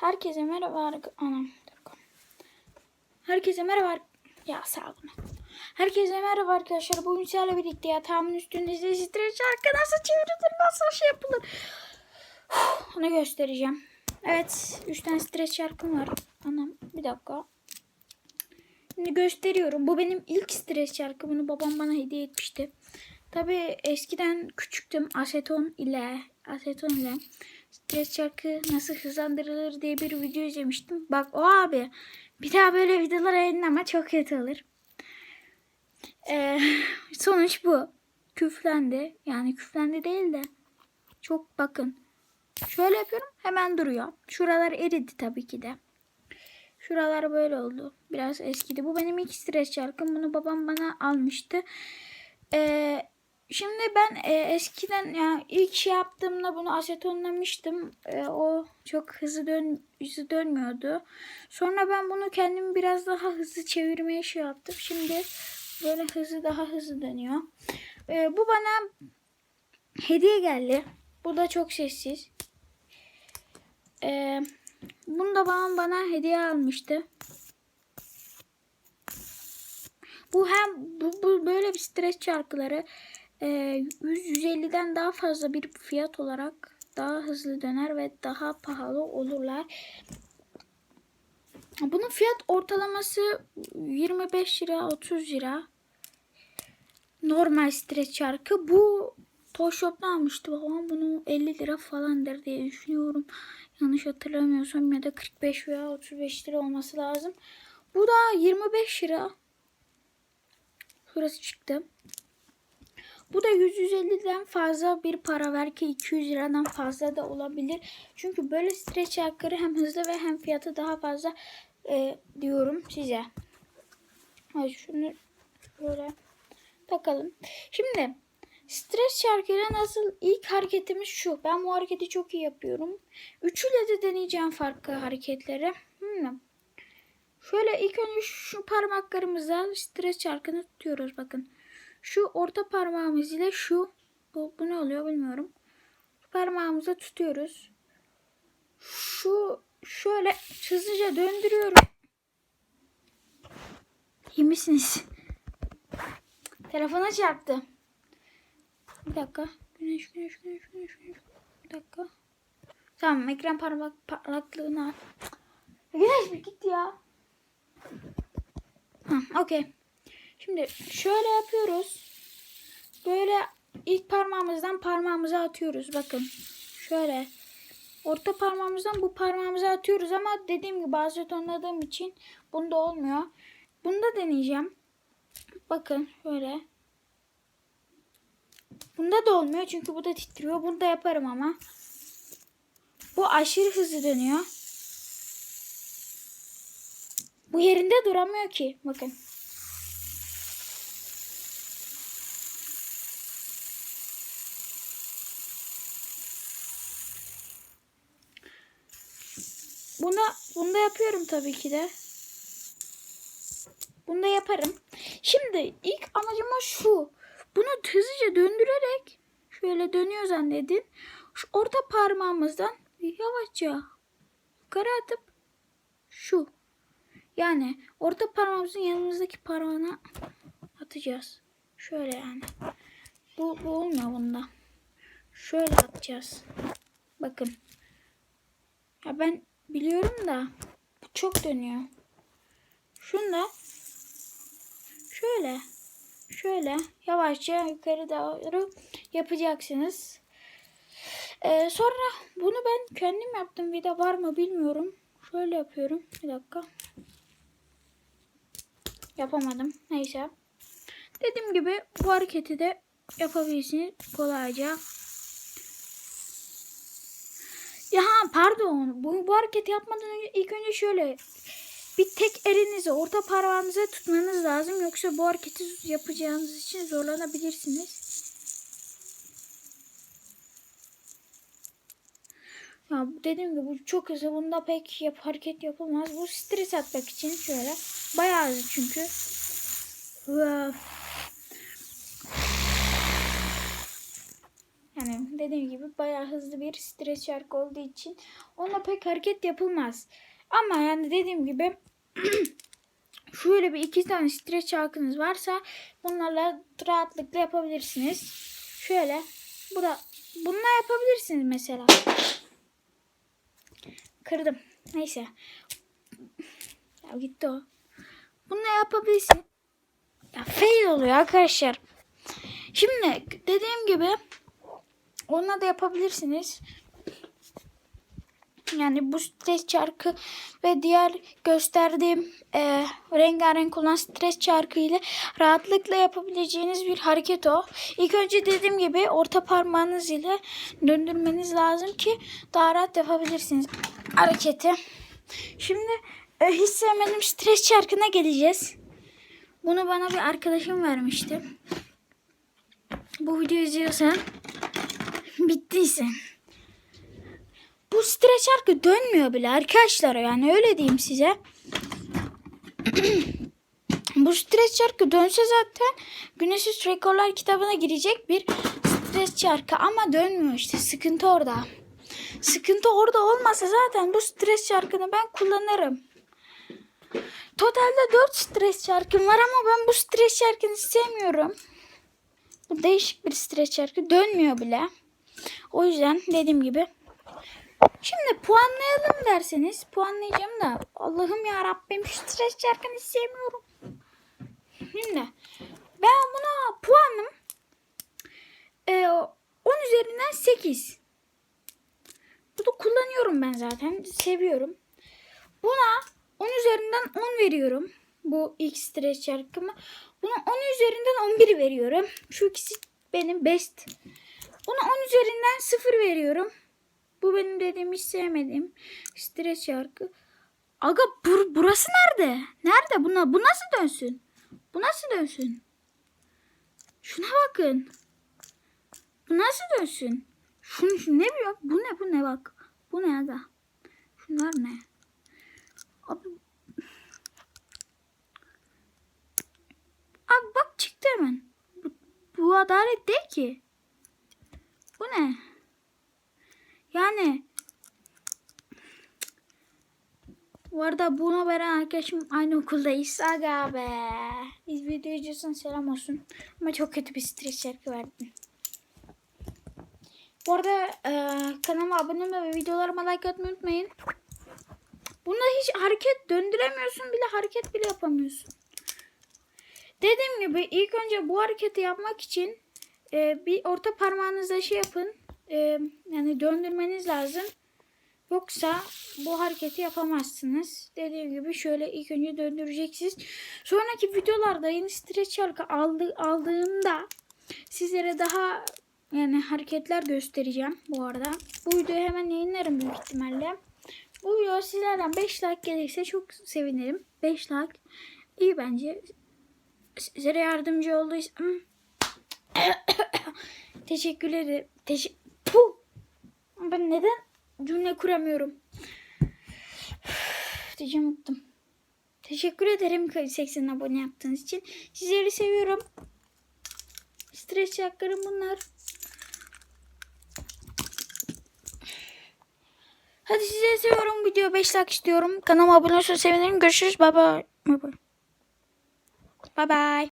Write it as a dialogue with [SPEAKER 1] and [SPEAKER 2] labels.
[SPEAKER 1] Herkese merhaba. arka- Anam. Herkese merhaba. Ya sağ olun. Herkese merhaba arkadaşlar. Bugün sizlerle birlikte yatağımın üstünde streç şarkı nasıl çevrilir, nasıl şey yapılır. Uf, Onu göstereceğim. Evet. 3 tane streç şarkım var. Anam bir dakika. Şimdi gösteriyorum. Bu benim ilk stres şarkı. Bunu babam bana hediye etmişti. Tabii eskiden küçüktüm. Aseton ile aseton ile stres şarkı nasıl hızlandırılır diye bir video izlemiştim. Bak o abi bir daha böyle videolar yayınlama çok kötü olur. Ee, sonuç bu. Küflendi. Yani küflendi değil de çok bakın. Şöyle yapıyorum hemen duruyor. Şuralar eridi tabii ki de. Şuralar böyle oldu. Biraz eskidi. Bu benim ilk stres şarkım. Bunu babam bana almıştı. Ee, şimdi ben e, eskiden ya ilk şey yaptığımda bunu asetonlamıştım. Ee, o çok hızlı dön hızlı dönmüyordu. Sonra ben bunu kendim biraz daha hızlı çevirmeye şey yaptım. Şimdi böyle hızlı daha hızlı dönüyor. Ee, bu bana hediye geldi. Bu da çok sessiz. Ee, bunu da babam bana hediye almıştı. Bu hem bu, bu böyle bir stres şarkıları e, 100-150'den daha fazla bir fiyat olarak daha hızlı döner ve daha pahalı olurlar. Bunun fiyat ortalaması 25 lira 30 lira. Normal stres şarkı. Bu Toy Shop'ta almıştı babam. Bunu 50 lira falandır diye düşünüyorum. Yanlış hatırlamıyorsam ya da 45 veya 35 lira olması lazım. Bu da 25 lira. Şurası çıktı. Bu da 100-150'den fazla bir para belki 200 liradan fazla da olabilir. Çünkü böyle streç şarkıları hem hızlı ve hem fiyatı daha fazla e, diyorum size. Hadi şunu böyle takalım. Şimdi stres şarkıyla nasıl ilk hareketimiz şu. Ben bu hareketi çok iyi yapıyorum. Üçüyle de deneyeceğim farklı hareketleri. Hmm. Şöyle ilk önce şu parmaklarımızla stres çarkını tutuyoruz bakın. Şu orta parmağımız ile şu bu, bu ne oluyor bilmiyorum. Şu parmağımıza tutuyoruz. Şu şöyle hızlıca döndürüyorum. İyi misiniz? Telefona çarptı. Bir dakika. Güneş güneş güneş güneş. Bir dakika. Tamam ekran parmak parlaklığını. Güneş bir git ya. Okey. Şimdi şöyle yapıyoruz. Böyle ilk parmağımızdan parmağımıza atıyoruz. Bakın. Şöyle. Orta parmağımızdan bu parmağımıza atıyoruz ama dediğim gibi bazı tonladığım için bunda olmuyor. Bunda deneyeceğim. Bakın şöyle. Bunda da olmuyor çünkü bu da titriyor. Bunu da yaparım ama. Bu aşırı hızlı dönüyor. Bu yerinde duramıyor ki. Bakın. Buna bunda yapıyorum tabii ki de. Bunda yaparım. Şimdi ilk amacım şu. Bunu hızlıca döndürerek şöyle dönüyor zannedin. Şu orta parmağımızdan yavaşça yukarı atıp şu. Yani orta parmağımızın yanımızdaki parmağına atacağız. Şöyle yani. Bu, bu olmuyor bunda. Şöyle atacağız. Bakın. Ya ben biliyorum da bu çok dönüyor. Şunu da şöyle şöyle yavaşça yukarı doğru yapacaksınız. Ee, sonra bunu ben kendim yaptım. Vida var mı bilmiyorum. Şöyle yapıyorum. Bir dakika. Yapamadım. Neyse. Dediğim gibi bu hareketi de yapabilirsiniz kolayca. Ya pardon. Bu, bu hareketi yapmadan önce ilk önce şöyle bir tek elinizi orta parmağınıza tutmanız lazım. Yoksa bu hareketi yapacağınız için zorlanabilirsiniz. Ya dediğim gibi bu çok hızlı. Bunda pek yap, hareket yapılmaz. Bu stres atmak için şöyle. Bayağı hızlı çünkü. Öf. Yani dediğim gibi bayağı hızlı bir stres şarkı olduğu için onunla pek hareket yapılmaz. Ama yani dediğim gibi şöyle bir iki tane stres şarkınız varsa bunlarla rahatlıkla yapabilirsiniz. Şöyle bu da bununla yapabilirsiniz mesela. Kırdım. Neyse. Ya gitti o. Bununla yapabilirsin. Ya fail oluyor arkadaşlar. Şimdi dediğim gibi onunla da yapabilirsiniz. Yani bu stres çarkı ve diğer gösterdiğim e, rengarenk olan stres çarkı ile rahatlıkla yapabileceğiniz bir hareket o. İlk önce dediğim gibi orta parmağınız ile döndürmeniz lazım ki daha rahat yapabilirsiniz hareketi. Şimdi e, hiç sevmediğim stres çarkına geleceğiz. Bunu bana bir arkadaşım vermişti. Bu videoyu izliyorsan bittiyse. Bu stres şarkı dönmüyor bile arkadaşlar yani öyle diyeyim size. Bu stres şarkı dönse zaten Güneşsiz Rekorlar kitabına girecek bir stres şarkı ama dönmüyor işte sıkıntı orada. Sıkıntı orada olmasa zaten bu stres şarkını ben kullanırım. Totalde 4 stres şarkım var ama ben bu stres şarkını sevmiyorum. Bu değişik bir stres şarkı dönmüyor bile. O yüzden dediğim gibi Şimdi puanlayalım derseniz puanlayacağım da Allah'ım ya Rabbim şu stres şarkını sevmiyorum. Şimdi ben buna puanım e, 10 üzerinden 8. Bunu kullanıyorum ben zaten. Seviyorum. Buna 10 üzerinden 10 veriyorum. Bu ilk stres şarkıma. Buna 10 üzerinden 11 veriyorum. Şu ikisi benim best. Buna 10 üzerinden 0 veriyorum. Bu benim dediğim hiç sevmediğim stres şarkı. Aga bur burası nerede? Nerede? Buna, bu nasıl dönsün? Bu nasıl dönsün? Şuna bakın. Bu nasıl dönsün? Şunu, şu ne biliyor? Bu ne bu ne bak. Bu ne aga? Şunlar ne? Abi. Abi bak çıktı hemen. Bu, bu adalet değil ki. Bu ne? Yani bu arada bunu veren arkadaşım aynı okuldayız. Aga be. Biz video selam olsun. Ama çok kötü bir stres şarkı verdin. Bu arada e, kanalıma abone olmayı ve videolarıma like atmayı unutmayın. Bunda hiç hareket döndüremiyorsun bile hareket bile yapamıyorsun. Dediğim gibi ilk önce bu hareketi yapmak için e, bir orta parmağınızla şey yapın. E, yani döndürmeniz lazım. Yoksa bu hareketi yapamazsınız. Dediğim gibi şöyle ilk önce döndüreceksiniz. Sonraki videolarda yeni streç şarkı aldı, aldığımda sizlere daha yani hareketler göstereceğim bu arada. Bu videoyu hemen yayınlarım büyük ihtimalle. Bu video sizlerden 5 like gelirse çok sevinirim. 5 like iyi bence. Sizlere yardımcı olduysam teşekkür ederim. Teşekkür Ben neden cümle kuramıyorum? Diyeceğim unuttum. Teşekkür ederim 80 abone yaptığınız için. Sizleri seviyorum. Stres şarkılarım bunlar. Hadi size seviyorum. Video 5 like istiyorum. Kanalıma abone olursanız sevinirim. Görüşürüz. Bye bye. Bye bye.